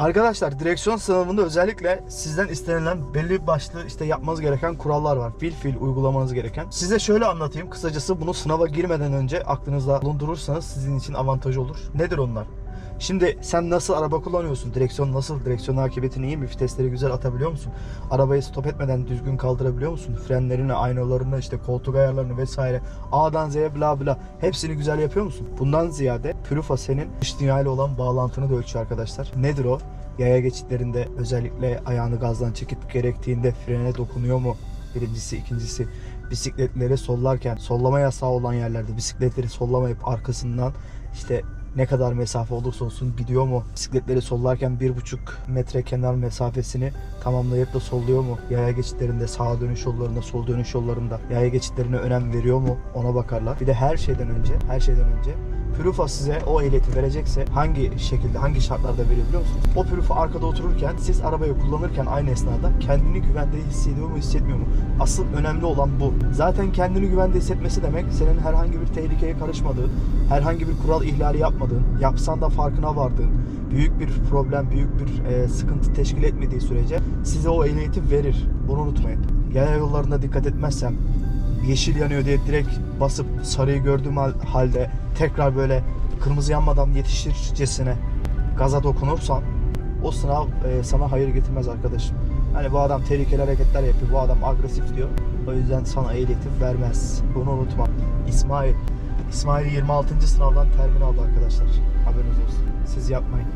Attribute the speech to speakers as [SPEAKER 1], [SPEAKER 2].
[SPEAKER 1] Arkadaşlar direksiyon sınavında özellikle sizden istenilen belli başlı işte yapmanız gereken kurallar var. Fil fil uygulamanız gereken. Size şöyle anlatayım. Kısacası bunu sınava girmeden önce aklınızda bulundurursanız sizin için avantaj olur. Nedir onlar? Şimdi sen nasıl araba kullanıyorsun? Direksiyon nasıl? Direksiyon hakimiyetin iyi mi? Vitesleri güzel atabiliyor musun? Arabayı stop etmeden düzgün kaldırabiliyor musun? Frenlerini, aynalarını, işte koltuk ayarlarını vesaire A'dan Z'ye bla bla hepsini güzel yapıyor musun? Bundan ziyade Pürufa senin dış dünyayla olan bağlantını da ölçüyor arkadaşlar. Nedir o? Yaya geçitlerinde özellikle ayağını gazdan çekip gerektiğinde frene dokunuyor mu? Birincisi, ikincisi bisikletleri sollarken sollama yasağı olan yerlerde bisikletleri sollamayıp arkasından işte ne kadar mesafe olursa olsun biliyor mu? Bisikletleri sollarken bir buçuk metre kenar mesafesini tamamlayıp da solluyor mu? Yaya geçitlerinde sağ dönüş yollarında, sol dönüş yollarında yaya geçitlerine önem veriyor mu? Ona bakarlar. Bir de her şeyden önce, her şeyden önce Pürufa size o ehliyeti verecekse hangi şekilde, hangi şartlarda veriyor biliyor musunuz? O Pürufa arkada otururken, siz arabayı kullanırken aynı esnada kendini güvende hissediyor mu, hissetmiyor mu? Asıl önemli olan bu. Zaten kendini güvende hissetmesi demek senin herhangi bir tehlikeye karışmadığın, herhangi bir kural ihlali yapmadığın, yapsan da farkına vardığın, büyük bir problem, büyük bir e, sıkıntı teşkil etmediği sürece size o ehliyeti verir. Bunu unutmayın. Yaya yollarında dikkat etmezsem, yeşil yanıyor diye direkt basıp sarıyı gördüğüm hal- halde tekrar böyle kırmızı yanmadan yetişircesine gaza dokunursan o sınav e, sana hayır getirmez arkadaşım. Hani bu adam tehlikeli hareketler yapıyor, bu adam agresif diyor. O yüzden sana ehliyeti vermez. Bunu unutma. İsmail. İsmail 26. sınavdan termin aldı arkadaşlar. Haberiniz olsun. Siz yapmayın.